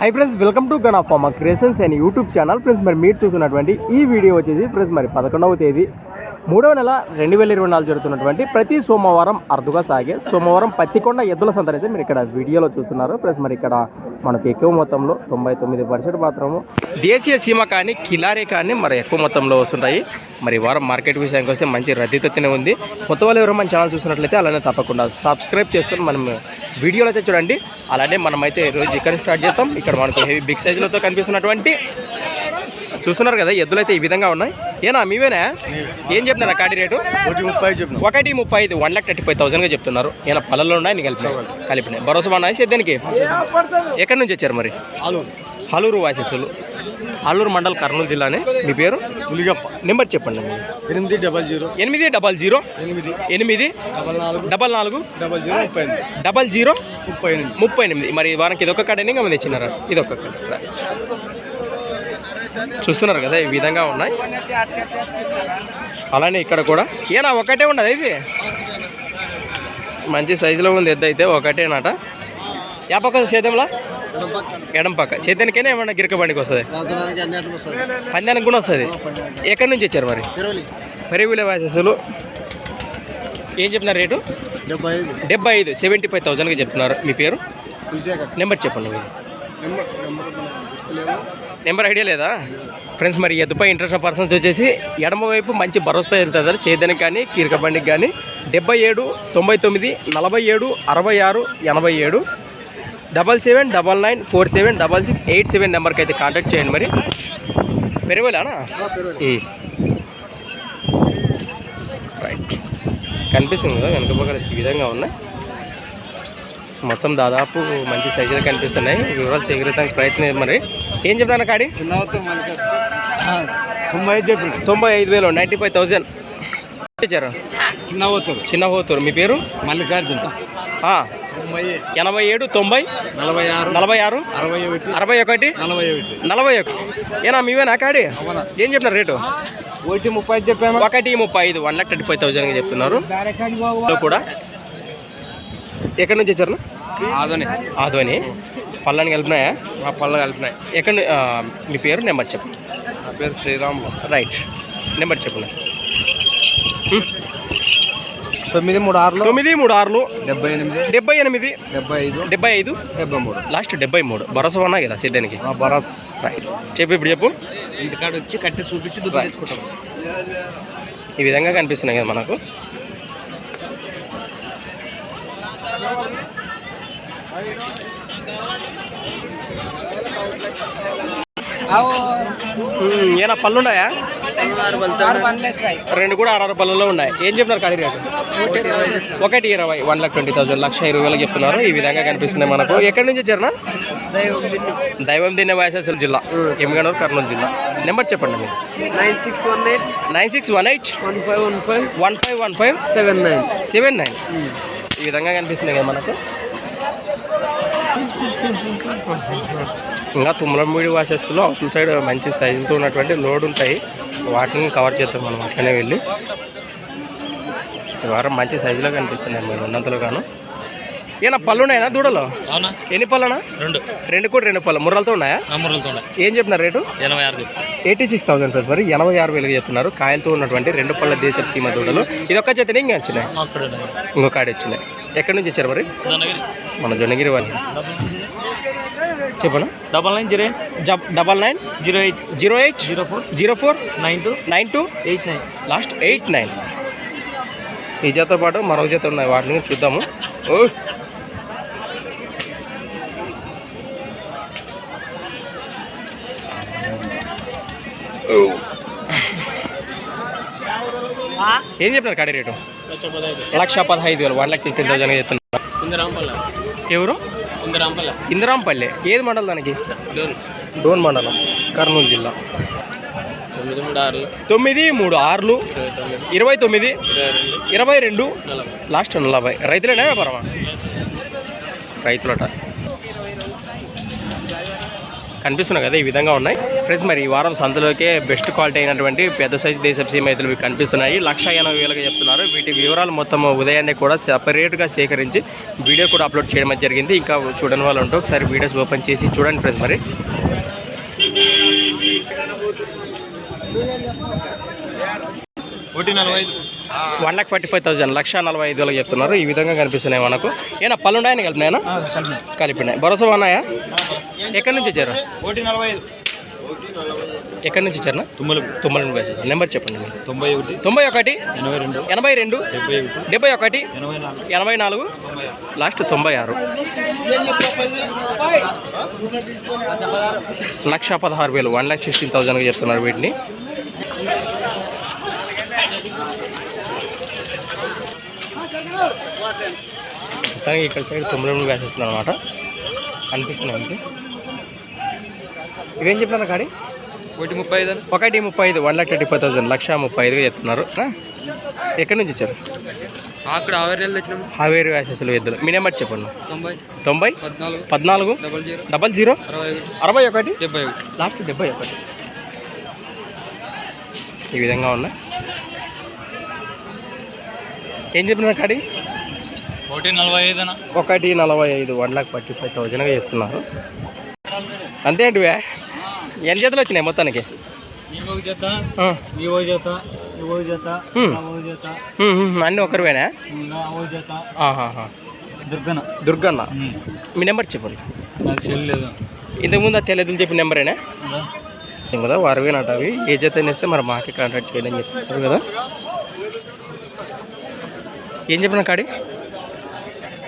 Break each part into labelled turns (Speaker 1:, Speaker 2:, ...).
Speaker 1: Hi friends welcome to gun of మా creations and YouTube channel friends మరి మీరు చూసినటువంటి ఈ వీడియో వచ్చేసి ఫ్రెండ్స్ మరి పదకొండవ తేదీ. మూడవ నెల రెండు వేల ఇరవై నాలుగు జరుగుతున్నటువంటి ప్రతి సోమవారం అరుదుగా సాగే సోమవారం పత్తికొండ ఎద్దుల సందడి అయితే మీరు ఇక్కడ వీడియోలో చూస్తున్నారు. ప్లస్ మరి ఇక్కడ మనకు ఎక్కువ మొత్తంలో తొంభై తొమ్మిది పర్సెంట్ మాత్రము దేశీయ సీమ కానీ కిలారీ కానీ మరి ఎక్కువ మొత్తంలో వస్తుంటాయి. మరి వారం మార్కెట్ విషయానికి వస్తే మంచి రద్దీతోనే ఉంది. కొత్త వాళ్ళు ఎవరు మన ఛానల్ చూసినట్లయితే అలానే తప్పకుండా సబ్స్క్రైబ్ చేసుకొని మనం వీడియోలో అయితే చూడండి. అలానే మనమైతే రోజు ఇక్కడ స్టార్ట్ చేస్తాం ఇక్కడ మనకు హెవీ బిగ్ సైజులతో కనిపిస్తున్నటువంటి చూస్తున్నారు కదా ఎద్దులు అయితే ఈ విధంగా ఉన్నాయి. ఏనా మీవేనా? ఏం చెప్తున్నారు కాడి రేటు?
Speaker 2: ఒకటి ముప్పై చెప్పిన.
Speaker 1: ఒకటి ముప్పై ఐదు వన్ లాక్ థర్టీ ఫైవ్ థౌసండ్గా చెప్తున్నారు. ఏమైనా పళ్ళల్లో ఉన్నాయి? నీ కలిపి కలిపినాయి? భరోసా బాగున్నాయి? సేద్యానికి? ఎక్కడి నుంచి వచ్చారు మరి?
Speaker 2: హలో
Speaker 1: హలూరు వాసేసులు. ఆలూరు మండల్ కర్నూలు జిల్లానే. మీ పేరు?
Speaker 2: ఉలిగప్ప
Speaker 1: నెంబర్ చెప్పండి.
Speaker 2: ఎనిమిది డబల్ జీరో.
Speaker 1: ఎనిమిది డబల్ జీరో.
Speaker 2: ఎనిమిది.
Speaker 1: ఎనిమిది.
Speaker 2: డబల్ నాలుగు.
Speaker 1: డబల్ నాలుగు.
Speaker 2: డబల్ జీరో ముప్పై ఎనిమిది.
Speaker 1: డబల్ జీరో
Speaker 2: ముప్పై ఎనిమిది.
Speaker 1: ముప్పై ఎనిమిది. మరి వారానికి ఇదొక కడని ఇంకా మంది ఇచ్చినారా? ఇదొక కడ చూస్తున్నారు కదా ఈ విధంగా ఉన్నాయి. అలానే ఇక్కడ కూడా. ఏనా ఒకటే ఉండదు ఇది? మంచి సైజులో ఉంది ఎద్దు అయితే ఒకటేనట. యా పక్క సేద్యంలా ఎడం పక్క సేద్యానికైనా ఏమన్నా గిరక బండికి వస్తుంది. పందానికి కూడా వస్తుంది? ఎక్కడి నుంచి వచ్చారు మరి? పెరుగులే వాసెస్లు ఏం చెప్తున్నారు రేటు?
Speaker 2: డెబ్బై ఐదు.
Speaker 1: డెబ్బై ఐదు. సెవెంటీ ఫైవ్ థౌజండ్గా చెప్తున్నారు. మీ పేరు? నెంబర్ చెప్పండి మీరు.
Speaker 2: నెంబర్
Speaker 1: ఐడియా లేదా? ఫ్రెండ్స్ మరి ఎద్దుపై ఇంట్రెస్ట్ పర్సన్స్ వచ్చేసి ఎడమ వైపు మంచి భరోసా వెళ్తుంది సేద్యానికి కానీ కీరక బండికి కానీ. డెబ్బై ఏడు తొంభై తొమ్మిది నలభై ఏడు అరవై ఆరు ఎనభై ఏడు. Double seven double nine four seven double six eight seven నెంబర్కి అయితే కాంటాక్ట్ చేయండి మరి. పెరవేలానా రైట్. కనిపిస్తుంది కదా వెనక పక్కన ఈ విధంగా ఉన్నాయి. మొత్తం దాదాపు మంచి సైజులు కనిపిస్తున్నాయి. వివరాలు సేకరించడానికి ప్రయత్నం మరి. ఏం చెప్తాను కాడి?
Speaker 2: తొంభై ఐదు
Speaker 1: తొంభై ఐదు వేలు నైంటీ ఫైవ్ థౌజండ్.
Speaker 2: చిన్న పోతారు
Speaker 1: చిన్న హోతూరు మీ పేరు?
Speaker 2: మల్లికార్జున.
Speaker 1: ఎనభై ఏడు తొంభై
Speaker 2: నలభై ఆరు
Speaker 1: నలభై ఆరు
Speaker 2: అరవై ఒకటి
Speaker 1: అరవై ఒకటి
Speaker 2: నలభై ఒకటి.
Speaker 1: నలభై ఒకటి. ఏనా మీవేనా కాడి. ఏం చెప్తున్నారు రేటు?
Speaker 2: ఒకటి ముప్పై చెప్పాము?
Speaker 1: ఒకటి ముప్పై ఐదు వన్ లాక్ థర్టీ ఫైవ్ థౌజండ్గా చెప్తున్నారు. కూడా. ఎక్కడి నుంచి వచ్చారు?
Speaker 2: ఆదోని.
Speaker 1: ఆధ్వని పళ్ళని కలిపినాయా?
Speaker 2: మా పళ్ళ కలిపినాయి.
Speaker 1: ఎక్కడ మీ పేరు నెంబర్ చెప్పు.
Speaker 2: నా పేరు శ్రీరామ్.
Speaker 1: రైట్. నెంబర్ చెప్పు
Speaker 2: తొమ్మిది మూడు ఆరులో?
Speaker 1: తొమ్మిది మూడు ఆరులు?
Speaker 2: డెబ్బై ఎనిమిది.
Speaker 1: డెబ్బై ఎనిమిది?
Speaker 2: డెబ్బై ఐదు.
Speaker 1: డెబ్బై ఐదు?
Speaker 2: డెబ్బై మూడు.
Speaker 1: లాస్ట్ డెబ్బై మూడు. భరోసా ఉన్నాయి కదా సిద్ధానికి?
Speaker 2: బరాస్
Speaker 1: రైట్ చెప్పు ఇప్పుడు చెప్పు.
Speaker 2: ఇంటికాడ వచ్చి కట్టి చూపించి తెచ్చుకుంటాం
Speaker 1: ఈ విధంగా కనిపిస్తున్నాయి కదా మనకు. ఏనా పళ్ళు ఉన్నాయా రెండు కూడా ఆరు పళ్ళలో ఉన్నాయి. ఏం చెప్తున్నారు ఖాళీ రేటు ఒకటి ఇరవై. వన్ లాక్ ట్వంటీ థౌసండ్ లక్ష ఇరవై వేలకు చెప్తున్నారు. ఈ విధంగా కనిపిస్తుంది మనకు. ఎక్కడి నుంచి వచ్చారనా? దైవం దిన్న. వాయసాసల్ జిల్లా. ఎమ్మిగనూరు కర్నూలు జిల్లా. నెంబర్ చెప్పండి మీరు.
Speaker 3: Nine six one eight
Speaker 1: nine six one eight
Speaker 3: one five one five
Speaker 1: one five one five
Speaker 3: seven nine
Speaker 1: seven nine ఈ విధంగా కనిపిస్తుంది కదా మనకు. ఇంకా తుమ్మలమూడి వాచెస్లో అవుట్ సైడ్ మంచి సైజుతో ఉన్నటువంటి లోడ్ ఉంటాయి. వాటిని కవర్ చేద్దాం మనం అట్లనే వెళ్ళి. వారం మంచి సైజులో కనిపిస్తున్నాయి మీరు ఉన్నంతలో గాను. ఏనా పళ్ళు ఉన్నాయా దూడలో?
Speaker 3: అవునా?
Speaker 1: ఎన్ని పళ్ళనా?
Speaker 3: రెండు.
Speaker 1: రెండు కూడా రెండు పళ్ళు. ముర్రలతో ఉన్నాయా?
Speaker 3: నమ్మరులతో
Speaker 1: ఏం చెప్తున్నారు రేటు?
Speaker 3: ఎనభై ఆరు
Speaker 1: ఎయిటీ సిక్స్ థౌసండ్ సార్ మరి. ఎనభై ఆరు వేలుగా చెప్తున్నారు. కాయలతో ఉన్నటువంటి రెండు పళ్ళ దేశ సీమ దూడలు. ఇది ఒక్క చేతనే ఇంకా వచ్చినాయి?
Speaker 3: అక్కడ
Speaker 1: ఇంకో కాడి వచ్చినాయి. ఎక్కడి నుంచి వచ్చారు మరి? మన జొన్నగిరి వాళ్ళు. చెప్పనా?
Speaker 3: డబల్ నైన్ జీరో
Speaker 1: జబ్ double nine?
Speaker 3: Zero eight.
Speaker 1: Zero eight?
Speaker 3: Zero four.
Speaker 1: Zero four?
Speaker 3: Nine two.
Speaker 1: Nine two?
Speaker 3: Eight nine.
Speaker 1: Last eight nine. ఈ జతతో పాటు మరొక జత ఉన్నాయి వాటిని చూద్దాము. ఓ. ఏం చెప్పినారు కాడి రేటు? లక్ష పదహైదు. వేలు వన్ లక్ష ఫిఫ్టీన్ థౌసండ్ చెప్తున్నారు. ఎవరు?
Speaker 3: ఇందిరాంపల్ల.
Speaker 1: ఏది మండలం దానికి? డోన్. మండలం కర్నూలు జిల్లా.
Speaker 3: తొమ్మిది మూడు ఆరు
Speaker 1: తొమ్మిది మూడు ఆరులు.
Speaker 3: ఇరవై తొమ్మిది.
Speaker 1: ఇరవై
Speaker 3: రెండు.
Speaker 1: లాస్ట్ నలభై. రైతులేనా వ్యాపారమా? రైతులట. కనిపిస్తున్నాయి కదా ఈ విధంగా ఉన్నాయి. ఫ్రెండ్స్ మరి ఈ వారం సంతలోకే బెస్ట్ క్వాలిటీ అయినటువంటి పెద్ద సైజు దేశపు సీమ కనిపిస్తున్నాయి. లక్ష ఎనభై వేలుగా చెప్తున్నారు. వీటి వివరాలు మొత్తం ఉదయాన్నే కూడా సపరేట్గా సేకరించి వీడియో కూడా అప్లోడ్ చేయడం జరిగింది. ఇంకా చూడని వాళ్ళు ఉంటే ఒకసారి వీడియోస్ ఓపెన్ చేసి చూడండి ఫ్రెండ్స్ మరి. One lakh forty five thousand లక్ష నలభై ఐదు వేలకు చెప్తున్నారు. ఈ విధంగా కనిపిస్తున్నాయి మనకు. ఏనా పళ్ళు ఉన్నాయని కలిపినాయనా? కలిపినాయి. భరోసా ఉన్నాయా ఎక్కడి నుంచి వచ్చారు?
Speaker 2: ఒకటి నలభై ఐదు
Speaker 1: ఎక్కడి నుంచి వచ్చారు?
Speaker 2: తుమ్మలు
Speaker 1: తుమ్మల నుండి వచ్చేసారు నెంబర్ చెప్పండి. మీరు
Speaker 2: తొంభై ఒకటి.
Speaker 1: తొంభై ఒకటి
Speaker 2: ఎనభై రెండు.
Speaker 1: ఎనభై రెండు
Speaker 2: డెబ్బై ఒకటి. ఎనభై నాలుగు.
Speaker 1: లాస్ట్ తొంభై ఆరు. లక్ష పదహారు వేలు వన్ ల్యాక్ సిక్స్టీన్ థౌజండ్గా చెప్తున్నారు వీటిని. ఇక్కడ సైడ్ తొమ్మిది వేసేస్తున్నారు అనమాట అనిపిస్తున్నాయి ఇవేం చెప్పినారు కాడి
Speaker 3: ఒకటి ముప్పై ఐదు
Speaker 1: ఒకటి ముప్పై ఐదు one lakh thirty five thousand లక్ష ముప్పై ఐదుగా చెప్తున్నారు? ఎక్కడి నుంచి వచ్చారు?
Speaker 3: అక్కడ ఆవేరు నెలలు తెచ్చినాము
Speaker 1: హావేరు వ్యాసెస్లు ఎద్దులు. మీ నెంబర్ చెప్పండి.
Speaker 3: తొంభై.
Speaker 1: తొంభై?
Speaker 3: పద్నాలుగు.
Speaker 1: పద్నాలుగు?
Speaker 3: Double zero.
Speaker 1: Double zero?
Speaker 3: అరవై ఒకటి? డెబ్బై ఒకటి.
Speaker 1: లాస్ట్ డెబ్బై ఒకటి. ఈ విధంగా ఉన్నాయి. ఏం చెప్పినారు కాడి
Speaker 3: ఒకటి నలభై ఐదు
Speaker 1: ఒకటి నలభై ఐదు వన్ లాక్ ఫార్టీ ఫైవ్ థౌజండ్గా చెప్తున్నారు. అంతేంటివే ఎన్ని జతలు వచ్చినాయి మొత్తానికి? అన్నీ ఒకరివేనా?
Speaker 2: ఇంకా ఆ ఒక జత.
Speaker 1: ఆహాహా.
Speaker 2: దుర్గన
Speaker 1: దుర్గన్న. మీ నెంబర్ చెప్పండి.
Speaker 2: నాకు చెల్లలేదు
Speaker 1: ఇంతకుముందు ఆ తెల్లెదులు చెప్పిన నెంబరేనా? ఏం కదా వారవేనట అవి. ఏ జత ఇస్తే మరి మాకే కాంటాక్ట్ చేయడం చెప్తున్నారు కదా. ఏం చెప్పిన కాడి?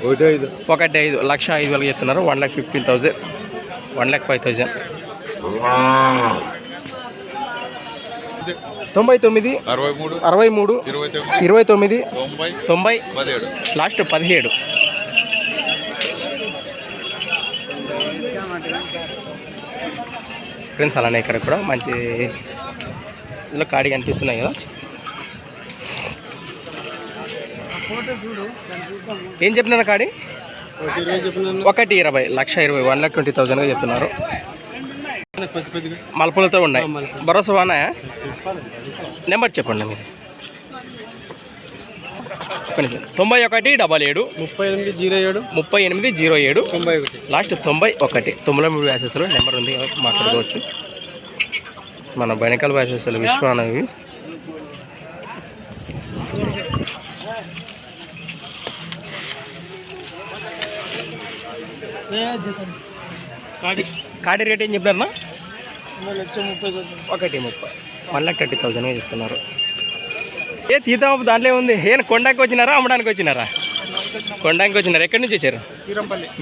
Speaker 2: ఒకటి ఐదు.
Speaker 1: ఒకటి ఐదు. లక్ష ఐదు వేలకు చెప్తున్నారు. One lakh fifteen thousand. One lakh five thousand. తొంభై తొమ్మిది
Speaker 2: అరవై మూడు
Speaker 1: అరవై మూడు
Speaker 2: ఇరవై తొమ్మిది తొంభై
Speaker 1: తొంభై
Speaker 2: పదిహేడు.
Speaker 1: లాస్ట్ పదిహేడు. ఫ్రెండ్స్ అలానే ఇక్కడ కూడా మంచి ఇందులో కాడి కనిపిస్తున్నాయి కదా. ఏం చెప్పినారు కాడి
Speaker 2: ఒకటి ఇరవై
Speaker 1: లక్ష ఇరవై వన్ లాక్ ట్వంటీ థౌసండ్గా చెప్తున్నారు. మలుపులతో ఉన్నాయి. భరోసా ఉన్నాయా నెంబర్ చెప్పండి మీరు. తొంభై ఒకటి డబల్ ఏడు.
Speaker 2: ముప్పై ఎనిమిది జీరో ఏడు.
Speaker 1: ముప్పై ఎనిమిది జీరో ఏడు.
Speaker 2: తొంభై ఒకటి.
Speaker 1: లాస్ట్ తొంభై ఒకటి. తొమ్మిది మూడు వ్యాసెస్లో నెంబర్ ఉంది మాట్లాడుకోవచ్చు. మన బెనకల్ వ్యాసెస్లు విశ్వ అనేవి కాడి రేట్ ఏం చెప్పారన్నా? ఒకటి ముప్పై. వన్ లాక్ థర్టీ థౌసండ్ చెప్తున్నారు. ఏ తీద్దాం దాంట్లో ఉంది ఏ కొండకి వచ్చినారా అమ్మడానికి వచ్చినారా? కొండానికి వచ్చినారా? ఎక్కడి నుంచి వచ్చారు?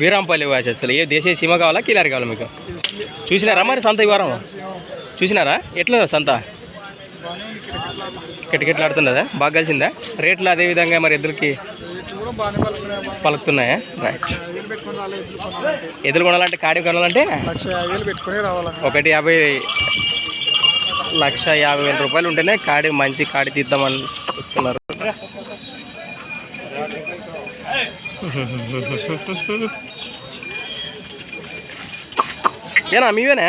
Speaker 1: వీరాంపల్లి వాసేస్తారు ఏ దేశీయ సీమ కావాలా కిలారి కావాలా మీకు? చూసినారా మరి సంత ఈ వారం? చూసినారా? ఎట్లా సంత? కిటకిట్లు ఆడుతున్నదా బాగా కలిసిందా? రేట్లు అదే విధంగా మరి ఎద్దులకి
Speaker 2: కూడా బాగానే పలుకున్నాయి
Speaker 1: పలుకుతున్నాయా? రైట్
Speaker 2: యాభై వేలు పెట్టుకుని రాలే ఎదురు కొనాలంటే
Speaker 1: కాడి కొనాలంటే?
Speaker 2: లక్ష యాభై వేలు పెట్టుకుని రావాలా?
Speaker 1: ఒకటి యాభై లక్ష యాభై వేల రూపాయలు ఉంటేనే కాడి మంచి కాడి తీద్దామని చెప్తున్నారు. ఏనా మీవేనా?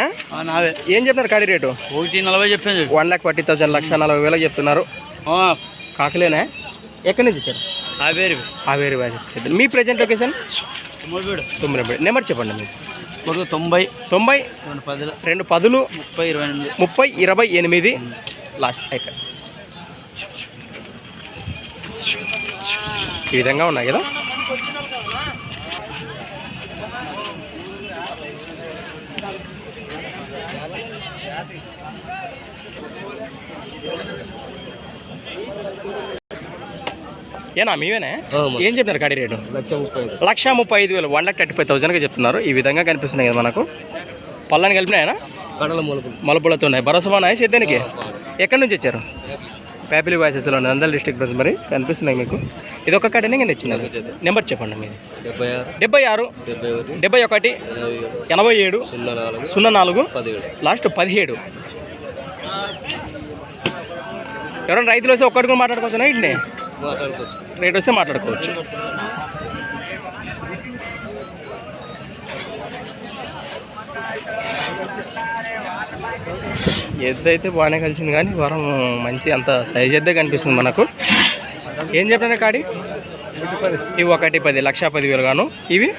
Speaker 2: నావే.
Speaker 1: ఏం చెప్తున్నారు కాడి రేటు?
Speaker 2: ఒకటి నలభై చెప్పాను
Speaker 1: వన్ లాక్ ఫార్టీ థౌసండ్ లక్ష నలభై వేలకు చెప్తున్నారు. కాకలేనా? ఎక్కడి నుంచి వచ్చారు? హావేరి. మీ ప్రజెంట్ లొకేషన్ తొమ్మిది నెంబర్ చెప్పండి మీరు.
Speaker 2: తొంభై.
Speaker 1: తొంభై
Speaker 2: రెండు పదులు.
Speaker 1: రెండు పదులు
Speaker 2: ముప్పై ఇరవై ఎనిమిది.
Speaker 1: ముప్పై ఇరవై ఎనిమిది. లాస్ట్ అయిపోయి ఈ విధంగా ఉన్నాయి కదా? ఏనా మీవేనా? ఏం చెప్తున్నారు గాడి రేటు?
Speaker 2: లక్ష ముప్పై
Speaker 1: ఐదు. వేలు వన్ లాక్ థర్టీ ఫైవ్ థౌసండ్గా చెప్తున్నారు. ఈ విధంగా కనిపిస్తున్నాయి కదా మనకు. పళ్ళని కలిపినాయనా? మలుపులతో ఉన్నాయి. భరోసా ఉన్నాయి సిద్ధానికి ఎక్కడి నుంచి వచ్చారు? ప్యాపిలి వాయిసెస్లో నందల్ డిస్ట్రిక్ట్ నుంచి మరి కనిపిస్తున్నాయి మీకు. ఇది ఒక కడనే కింద ఇచ్చినారు నెంబర్ చెప్పండి మీది.
Speaker 2: డెబ్బై ఆరు.
Speaker 1: డెబ్బై
Speaker 2: ఒకటి. ఎనభై
Speaker 1: ఏడు
Speaker 2: సున్నా నాలుగు.
Speaker 1: లాస్ట్ పదిహేడు. ఎవరైనా రైతులు వస్తే ఒక్కడికి మాట్లాడుకోవచ్చునా ఇంటిని? రేట్ వస్తే మాట్లాడుకోవచ్చు. ఎద్దైతే బాగానే కలిసింది కానీ వరం మంచి అంత సైజ్ ఎద్దే కనిపిస్తుంది మనకు. ఏం చెప్పినా కాడి? ఇవి ఒకటి పది లక్ష పదివేలు గాను. ఇవి?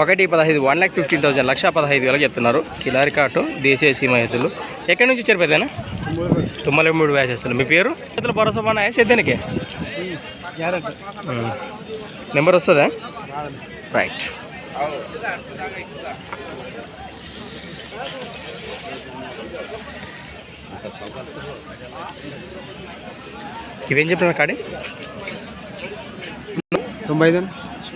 Speaker 1: ఒకటి పదహైదు వన్ ల్యాక్ ఫిఫ్టీన్ థౌసండ్ లక్ష పదహైదు వేలకు చెప్తున్నారు. కిలారి కాటు దేశీయ సీమ ఎద్దులు ఎక్కడి నుంచి వచ్చారు పెద్దనా తొమ్మిది మూడు వేసేస్తారు మీ పేరు? ఎద్దుల భరోసా బాగా సేద్యానికి నెంబర్ వస్తుందా? రైట్. ఇవేం చెప్పిన కాడి?
Speaker 2: తొంభై ఐదు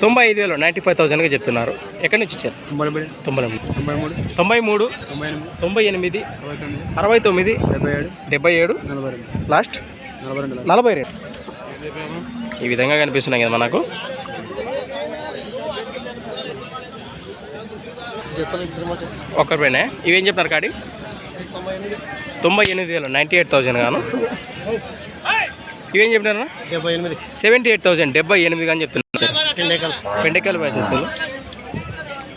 Speaker 1: తొంభై ఐదు వేలు నైంటీ ఫైవ్ థౌసండ్గా చెప్తున్నారు. ఎక్కడి నుంచి ఇచ్చారు
Speaker 2: తొంభై మూడు
Speaker 1: తొంభై
Speaker 2: మూడు
Speaker 1: తొంభై మూడు
Speaker 2: తొంభై ఎనిమిది అరవై తొమ్మిది డెబ్బై ఏడు
Speaker 1: డెబ్బై ఏడు లాస్ట్?
Speaker 2: నలభై రెండు.
Speaker 1: ఈ విధంగా కనిపిస్తున్నాయి కదా మనకు. ఒక్కరిపైన ఇవేం చెప్తున్నారు కాడి? తొంభై ఎనిమిది వేలు నైంటీ ఎయిట్ థౌసండ్ గాను. ఇవేం చెప్పినారా?
Speaker 2: డెబ్బై ఎనిమిది
Speaker 1: సెవెంటీ ఎయిట్ థౌసండ్ డెబ్బై ఎనిమిది కానీ చెప్తున్నారు. పెండకాయలు. ప్రైసెస్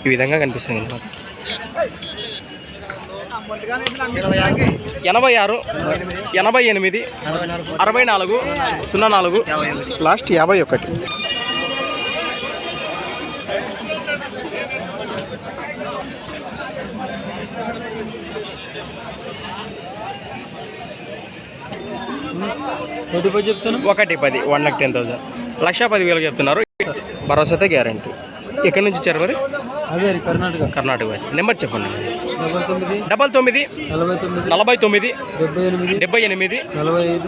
Speaker 1: ఈ విధంగా కనిపిస్తుంది మనకు ఎనభై ఆరు ఎనభై ఎనిమిది
Speaker 2: అరవై నాలుగు
Speaker 1: సున్నా నాలుగు లాస్ట్ యాభై ఒకటి. ఒకటి పది వన్ లాక్ టెన్ థౌసండ్. లక్ష పది వేలు చెప్తున్నారు భరోసాతో గ్యారంటీ. ఎక్కడి నుంచి వచ్చారు మరి?
Speaker 2: అదే కర్ణాటక.
Speaker 1: కర్ణాటక వైస్ నెంబర్ చెప్పండి డబల్ తొమ్మిది.
Speaker 2: నలభై తొమ్మిది. డెబ్బై ఎనిమిది.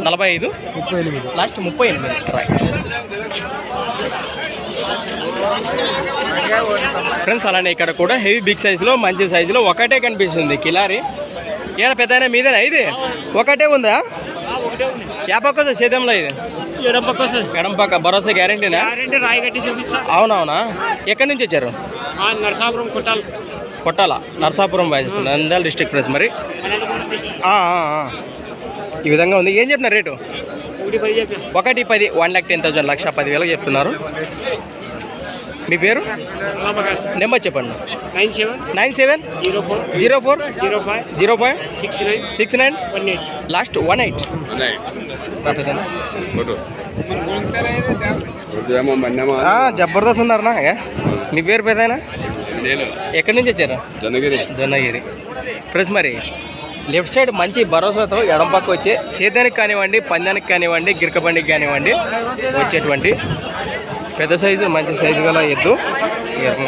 Speaker 2: నలభై ఐదు.
Speaker 1: లాస్ట్ ముప్పై ఎనిమిది. రైట్ ఫ్రెండ్స్ అలానే ఇక్కడ కూడా హెవీ బిగ్ సైజులో మంచి సైజులో ఒకటే కనిపిస్తుంది. కిలారి. ఏమైనా పెద్ద మీదేనా? ఇది ఒకటే ఉందా? యా పక్క వస్తుంది సేద్యంలో ఇది.
Speaker 2: ఎడం పక్క వస్తుంది
Speaker 1: ఎడం పక్క భరోసా గ్యారంటీనా?
Speaker 2: గ్యారెంటీ రాయి కట్టి చూపిస్తా.
Speaker 1: అవునవునా? ఎక్కడి నుంచి వచ్చారు?
Speaker 2: నరసాపురం కొట్టాలి.
Speaker 1: కొట్టాల? Narsapuram boys Nandyal district friends మరి. ఈ విధంగా ఉంది. ఏం చెప్తున్నారు రేటు?
Speaker 2: ఒకటి పది చెప్పి
Speaker 1: ఒకటి పది వన్ ల్యాక్ టెన్ థౌసండ్ లక్ష పదివేలకు చెప్తున్నారు. మీ పేరు? నెంబర్ చెప్పండి.
Speaker 2: Nine seven
Speaker 1: nine seven
Speaker 2: zero four
Speaker 1: zero four
Speaker 2: zero five
Speaker 1: zero five
Speaker 2: six nine
Speaker 1: six nine
Speaker 2: one eight.
Speaker 1: Last one eight. Jabardasth ఉన్నారనా ఏ? మీ పేరు పేదైనా ఎక్కడి నుంచి వచ్చారు?
Speaker 3: జనగిరి
Speaker 1: జొన్నగిరి. ఫ్రెండ్స్ మరి లెఫ్ట్ సైడ్ మంచి భరోసాతో ఎడం పక్క వచ్చే సేద్యానికి కానివ్వండి పందానికి కానివ్వండి గిరక బండికి కానివ్వండి వచ్చేటువంటి పెద్ద సైజు మంచి సైజు గల ఎద్దు.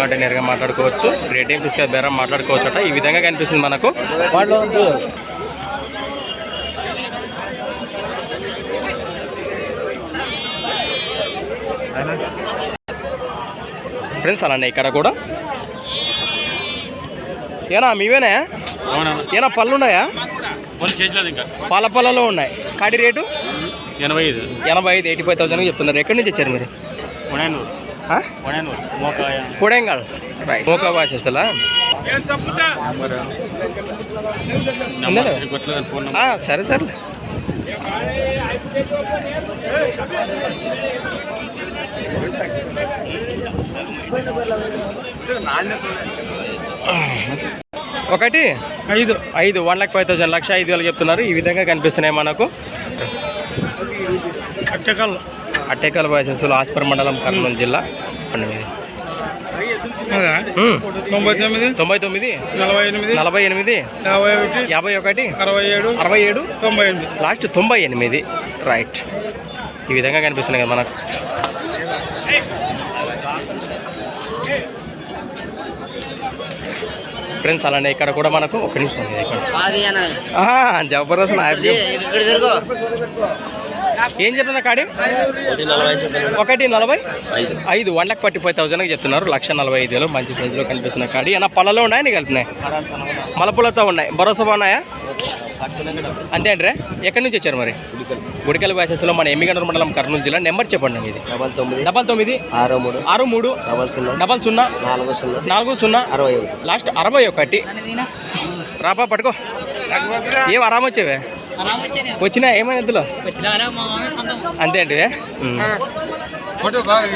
Speaker 1: అంటే నేరుగా మాట్లాడుకోవచ్చు. రేటింగ్ ఫిస్గా బేరం మాట్లాడుకోవచ్చు అట ఈ విధంగా కనిపిస్తుంది మనకు. ఫ్రెండ్స్ అలానే ఇక్కడ కూడా. ఏనా మీవేనా?
Speaker 2: అవునా
Speaker 1: ఏనా పళ్ళు ఉన్నాయా పాల పళ్ళలో ఉన్నాయి. కాడి రేటు?
Speaker 2: ఎనభై ఐదు.
Speaker 1: ఎనభై ఐదు ఎయిటీ ఫైవ్ థౌసండ్ చెప్తున్నారు. ఎక్కడి నుంచి వచ్చారు మీరు? కొడంగల్ రైట్ మోకా భాష అసలు
Speaker 2: నెంబర్ కొట్టలేదు ఫోన్ నెంబర్.
Speaker 1: ఆ, సరే సరే ఒకటి?
Speaker 2: ఐదు.
Speaker 1: ఐదు. వన్ లాక్ ఫైవ్ థౌసండ్ లక్ష ఐదు వేలు చెప్తున్నారు. ఈ విధంగా కనిపిస్తున్నాయి మనకు.
Speaker 2: అట్టకల్
Speaker 1: అట్టేకల్ బాయ్సెస్లో ఆస్పర్ మండలం కర్నూలు జిల్లా.
Speaker 2: తొంభై తొమ్మిది
Speaker 1: తొంభై తొమ్మిది
Speaker 2: నలభై ఎనిమిది
Speaker 1: నలభై ఎనిమిది
Speaker 2: యాభై ఒకటి
Speaker 1: యాభై ఒకటి
Speaker 2: అరవై ఏడు
Speaker 1: అరవై ఏడు
Speaker 2: తొంభై ఎనిమిది.
Speaker 1: లాస్ట్ తొంభై ఎనిమిది. రైట్ ఈ విధంగా కనిపిస్తున్నాయి కదా మనకు. ఫ్రెండ్స్ అలానే ఇక్కడ కూడా మనకు ఒక నిమిషం ఉంది. ఇక్కడ ఆహా, జబర్దస్త్. ఏం చెప్తున్నా కాడి? ఒకటి నలభై ఐదు వన్ లాక్ ఫార్టీ ఫైవ్ థౌసండ్కి చెప్తున్నారు. లక్ష నలభై ఐదు వేలు. మంచి సైజులో కనిపిస్తున్న కాడి. ఏమన్నా పళ్ళలో ఉన్నాయా నీకు కలిపినాయి? మలపులతో ఉన్నాయి. భరోసా బాగున్నాయా అంతే అండి ఎక్కడి నుంచి వచ్చారు మరి? గుడికల్ బ్యాసెస్లో మన ఎమ్మిగండ్ర మండలం కర్నూలు జిల్లా నెంబర్ చెప్పండి మీది.
Speaker 2: డబల్ తొమ్మిది.
Speaker 1: డబల్ తొమ్మిది.
Speaker 2: ఆరు మూడు.
Speaker 1: ఆరు మూడు.
Speaker 2: డబల్ సున్నా.
Speaker 1: డబల్ సున్నా.
Speaker 2: నాలుగు సున్నా.
Speaker 1: నాలుగు సున్నా.
Speaker 2: అరవై
Speaker 1: లాస్ట్ అరవై ఒకటి. రాపా పట్టుకో. ఏం ఆరామ వచ్చేవే వచ్చినా? ఏమైనా ఇందులో అంతే అండి ఉమ్.
Speaker 3: ఫోటో బాగా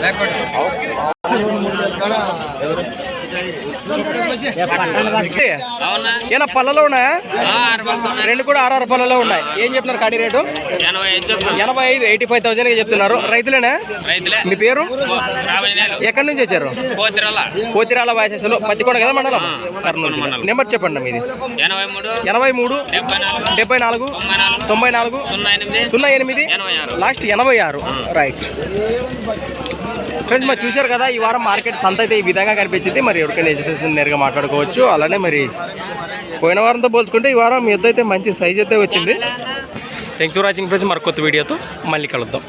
Speaker 3: లేకపోతే
Speaker 1: ఏనా పళ్ళలో ఉన్నాయా? రెండు కూడా ఆర్ఆర్ పళ్ళలో ఉన్నాయి. ఏం చెప్తున్నారు కాడి రేటు? ఎనభై ఐదు ఎయిటీ ఫైవ్ థౌసండ్ చెప్తున్నారు. రైతులేనా? మీ పేరు? ఎక్కడి నుంచి వచ్చారు? పోతిరాల. వాయసెస్లో పత్తికొండ కదా మండలం? కర్నూలు. నెంబర్ చెప్పండి మీది
Speaker 4: ఎనభై మూడు డెబ్బై నాలుగు తొంభై నాలుగు సున్నా ఎనిమిది
Speaker 1: సున్నా ఎనిమిది
Speaker 4: ఎనభై ఆరు.
Speaker 1: లాస్ట్ ఎనభై ఆరు. రైట్ ఫ్రెండ్స్ మరి చూశారు కదా ఈ వారం మార్కెట్ సంత అయితే ఈ విధంగా కనిపించింది. మరి ఎవరికైనా నేరుగా మాట్లాడుకోవచ్చు. అలానే మరి పోయిన వారంతో పోల్చుకుంటే ఈ వారం మీ ఎద్దు అయితే మంచి సైజ్ అయితే వచ్చింది. థ్యాంక్స్ ఫర్ వాచింగ్ ఫ్రెండ్స్ మరి కొత్త వీడియోతో మళ్ళీ కలుద్దాం.